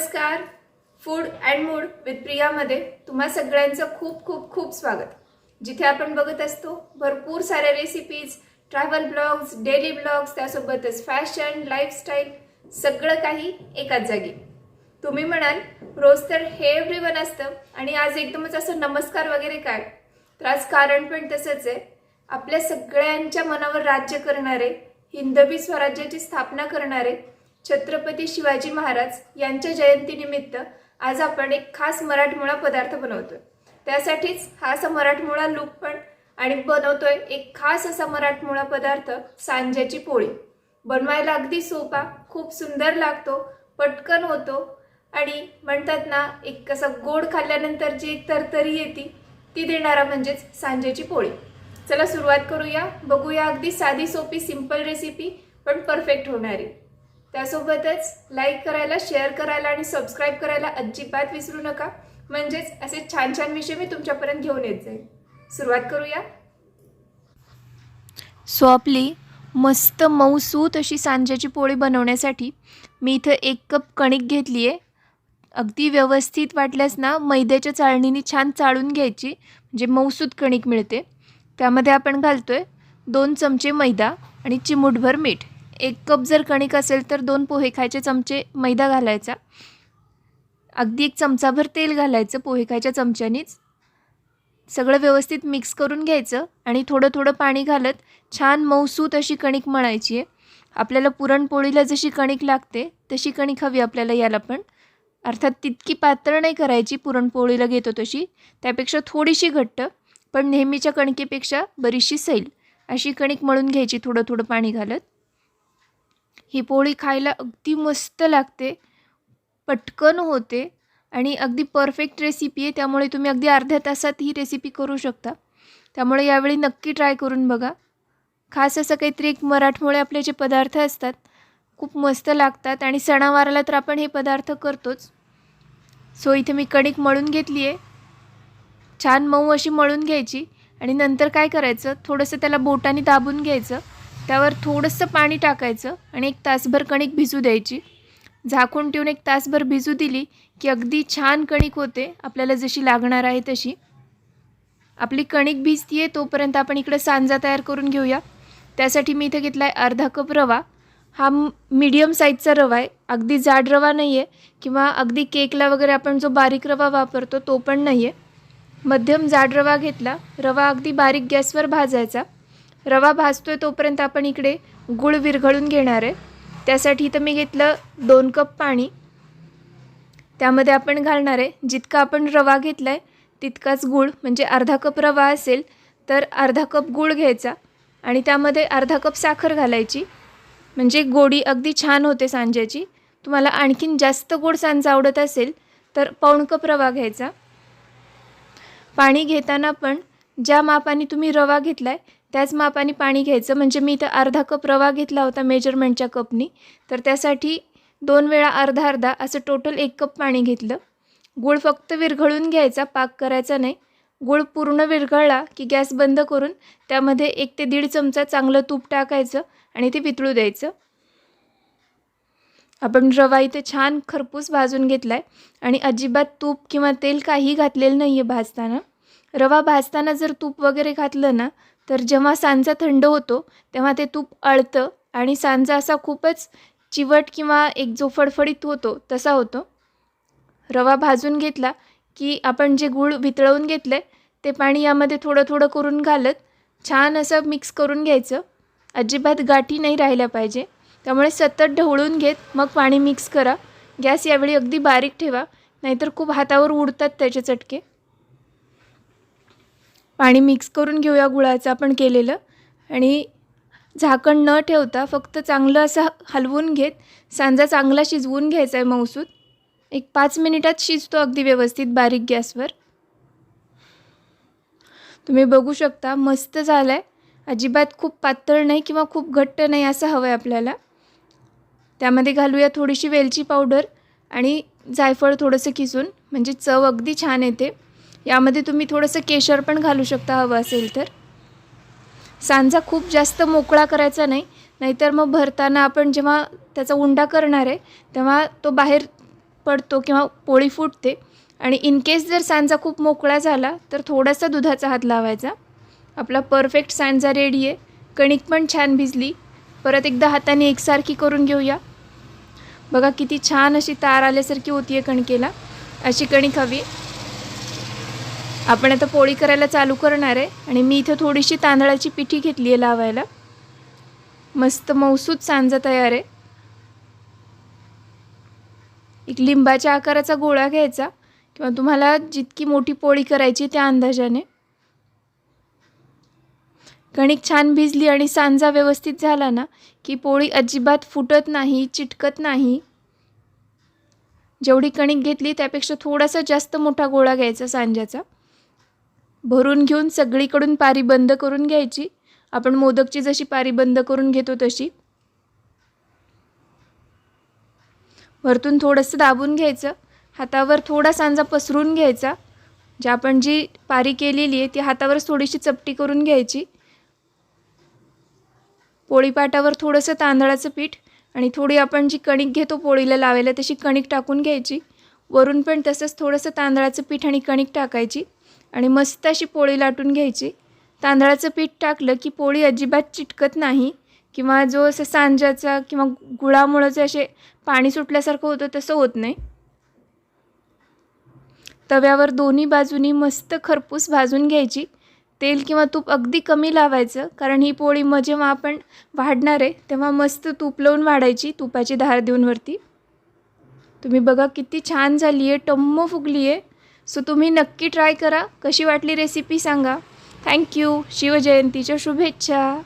नमस्कार. Food and mood with प्रियामध्ये तुम्हा सगळ्यांचं खूप खूप खूप स्वागत. जिथे आपण बघत असतो भरपूर साऱ्या recipes travel blogs daily blogs त्यासोबतच फॅशन लाईफस्टाईल सगळं काही एकाच जागी. तुम्ही म्हणाल रोज तर हे एव्हरी वन असतं आणि आज एकदमच असं नमस्कार वगैरे काय? तर आज कारण पण तसंच आहे. आपल्या सगळ्यांच्या मनावर राज्य करणारे हिंदवी स्वराज्याची स्थापना करणारे छत्रपती शिवाजी महाराज यांच्या जयंतीनिमित्त आज आपण एक खास मराठमोळा पदार्थ बनवतोय. त्यासाठीच हा असा मराठमोळा लूक पण आणि बनवतोय एक खास असा मराठमोळा पदार्थ सांज्याची पोळी. बनवायला अगदी सोपा खूप सुंदर लागतो पटकन होतो आणि म्हणतात ना एक कसं गोड खाल्ल्यानंतर जी एक तरतरी येते ती देणारा म्हणजेच सांजेची पोळी. चला सुरुवात करूया. बघूया अगदी साधी सोपी सिंपल रेसिपी पण परफेक्ट होणारी. त्यासोबतच लाईक करायला शेअर करायला आणि सबस्क्राईब करायला अजिबात विसरू नका. म्हणजेच असे छान छान विषय मी तुमच्यापर्यंत घेऊन येत जाईल सुरुवात करूया. सो आपली मस्त मऊसूत अशी सांज्याची पोळी बनवण्यासाठी मी इथं एक कप कणिक घेतली आहे अगदी व्यवस्थित वाटल्यास ना मैद्याच्या चाळणीने छान चाळून घ्यायची. म्हणजे मऊसूत कणिक मिळते. त्यामध्ये आपण घालतो आहे दोन चमचे मैदा आणि चिमूटभर मीठ. एक कप जर कणिक असेल तर दोन पोहे खायचे चमचे मैदा घालायचा. अगदी एक चमचाभर तेल घालायचं पोहे खायच्या चमच्यानीच. सगळं व्यवस्थित मिक्स करून घ्यायचं आणि थोडं थोडं पाणी घालत छान मऊसूत अशी कणिक मळायची आहे. आपल्याला पुरणपोळीला जशी कणिक लागते तशी कणिक हवी आपल्याला याला पण. अर्थात तितकी पातळ नाही करायची पुरणपोळीला घेतो तशी. त्यापेक्षा थोडीशी घट्ट पण नेहमीच्या कणकेपेक्षा बरीचशी सैल अशी कणिक मळून घ्यायची थोडं थोडं पाणी घालत. ही पोळी खायला अगदी मस्त लागते. पटकन होते आणि अगदी परफेक्ट रेसिपी आहे. त्यामुळे तुम्ही अगदी अर्ध्या तासात ही रेसिपी करू शकता. त्यामुळे यावेळी नक्की ट्राय करून बघा. खास असं काहीतरी एक मराठमोळे आपले जे पदार्थ असतात खूप मस्त लागतात आणि सणावाराला तर आपण हे पदार्थ करतोच. सो इथे मी कणिक मळून घेतली आहे. छान मऊ अशी मळून घ्यायची आणि नंतर काय करायचं? थोडंसं त्याला बोटाने दाबून घ्यायचं. त्यावर थोडंसं पाणी टाकायचं आणि एक तासभर कणिक भिजू द्यायची. झाकून ठेवून एक तासभर भिजू दिली की अगदी छान कणिक होते आपल्याला जशी लागणार आहे तशी. आपली कणिक भिजती आहे तोपर्यंत आपण इकडे सांजा तयार करून घेऊया. त्यासाठी मी इथे घेतला आहे अर्धा कप रवा. हा मीडियम साईजचा रवा आहे. अगदी जाड रवा नाही आहे किंवा अगदी केकला वगैरे आपण जो बारीक रवा वापरतो तो पण नाही आहे मध्यम जाड रवा घेतला. रवा अगदी बारीक गॅसवर भाजायचा. रवा भाजतोय तोपर्यंत आपण इकडे गूळ विरघळून घेणार आहे. त्यासाठी इथं मी घेतलं दोन कप पाणी. त्यामध्ये आपण घालणार आहे. जितका आपण रवा घेतला आहे तितकाच गूळ म्हणजे अर्धा कप रवा असेल तर अर्धा कप गूळ घ्यायचा. आणि त्यामध्ये अर्धा कप साखर घालायची. म्हणजे गोडी अगदी छान होते सांज्याची. तुम्हाला आणखीन जास्त गोड सांजा आवडत असेल तर पाऊण कप रवा घ्यायचा. पाणी घेताना पण ज्या मापाने तुम्ही रवा घेतला आहे त्याच मापाने पाणी घ्यायचं. म्हणजे मी इथं अर्धा कप रवा घेतला होता मेजरमेंटच्या कपनी. तर त्यासाठी दोन वेळा अर्धा अर्धा असं टोटल एक कप पाणी घेतलं. गूळ फक्त विरघळून घ्यायचा पाक करायचा नाही. गूळ पूर्ण विरघळला की गॅस बंद करून त्यामध्ये एक ते दीड चमचा चांगलं तूप टाकायचं आणि ते वितळू द्यायचं. आपण रवा इथे छान खरपूस भाजून घेतला आहे आणि अजिबात तूप किंवा तेल काही घातलेलं नाही आहे भाजताना. रवा भाजताना जर तूप वगैरे घातलं ना तर जेव्हा सांजा थंड होतो तेव्हा ते तूप अळतं आणि सांजा असा खूपच चिवट किंवा एक जो फडफडीत होतो तसा होतो. रवा भाजून घेतला की आपण जे गूळ वितळवून घेतलं आहे ते पाणी यामध्ये थोडं थोडं करून घालत छान असं मिक्स करून घ्यायचं. अजिबात गाठी नाही राहिल्या पाहिजे. त्यामुळे सतत ढवळून घेत मग पाणी मिक्स करा. गॅस यावेळी अगदी बारीक ठेवा नाहीतर खूप हातावर उडतात त्याचे चटके. पाणी मिक्स करून घेऊया गुळाचं आपण केलेलं. आणि झाकण न ठेवता फक्त चांगलं असं हलवून घेत सांजा चांगला शिजवून घ्यायचा आहे मौसूद एक पाच मिनिटात शिजतो अगदी व्यवस्थित बारीक गॅसवर. तुम्ही बघू शकता मस्त झालं आहे अजिबात खूप पातळ नाही किंवा खूप घट्ट नाही असं हवं आहे आपल्याला. त्यामध्ये घालूया थोडीशी वेलची पावडर आणि जायफळ थोडंसं किसून म्हणजे चव अगदी छान येते. यामध्ये तुम्ही थोडंसं केशर पण घालू शकता हवं असेल तर. सांजा खूप जास्त मोकळा करायचा नाही नाहीतर मग भरताना आपण जेव्हा त्याचा उंडा करणार आहे तेव्हा तो बाहेर पडतो किंवा पोळी फुटते. आणि इन केस जर सांजा खूप मोकळा झाला तर थोडासा दुधाचा हात लावायचा. आपला परफेक्ट सांजा रेडी आहे. कणिक पण छान भिजली. परत एकदा हाताने एकसारखी करून घेऊया. बघा किती छान अशी तार आल्यासारखी होती आहे कणकेला. अशी कणिक हवी आपण आता पोळी करायला चालू करणार आहे आणि मी इथं थोडीशी तांदळाची पिठी घेतली आहे लावायला. मस्त मौसूद सांजा तयार आहे. एक लिंबाच्या आकाराचा गोळा घ्यायचा. किंवा तुम्हाला जितकी मोठी पोळी करायची त्या अंदाजाने. कणिक छान भिजली आणि सांजा व्यवस्थित झाला ना की पोळी अजिबात फुटत नाही चिटकत नाही. जेवढी कणिक घेतली त्यापेक्षा थोडासा जास्त मोठा गोळा घ्यायचा सांज्याचा भरून घेऊन सगळीकडून पारी बंद करून घ्यायची. आपण मोदकची जशी पारी बंद करून घेतो तशी. वरतून थोडंसं दाबून घ्यायचं. हातावर थोडा सांजा पसरून घ्यायचा. जे आपण जी पारी केलेली आहे ती हातावरच थोडीशी चपटी करून घ्यायची. पोळीपाटावर थोडंसं तांदळाचं पीठ आणि थोडी आपण जी कणिक घेतो पोळीला लावायला तशी कणिक टाकून घ्यायची. वरून पण तसंच थोडंसं तांदळाचं पीठ आणि कणिक टाकायची. आणि मस्त अशी पोळी लाटून घ्यायची. तांदळाचं पीठ टाकलं की पोळी अजिबात चिटकत नाही किंवा जो असं सांजाचा किंवा गुळामुळं जे असे पाणी सुटल्यासारखं होतं तसं होत नाही. तव्यावर दोन्ही बाजूनी मस्त खरपूस भाजून घ्यायची. तेल किंवा तूप अगदी कमी लावायचं कारण ही पोळी मग जेव्हा आपण वाढणार आहे तेव्हा मस्त तूप लावून वाढायची तुपाची धार देऊन वरती. तुम्ही बघा किती छान झाली आहे टम्म फुगली आहे सो तुम्ही नक्की ट्राय करा. कशी वाटली रेसिपी सांगा. थँक्यू शिवजयंतीच्या शुभेच्छा.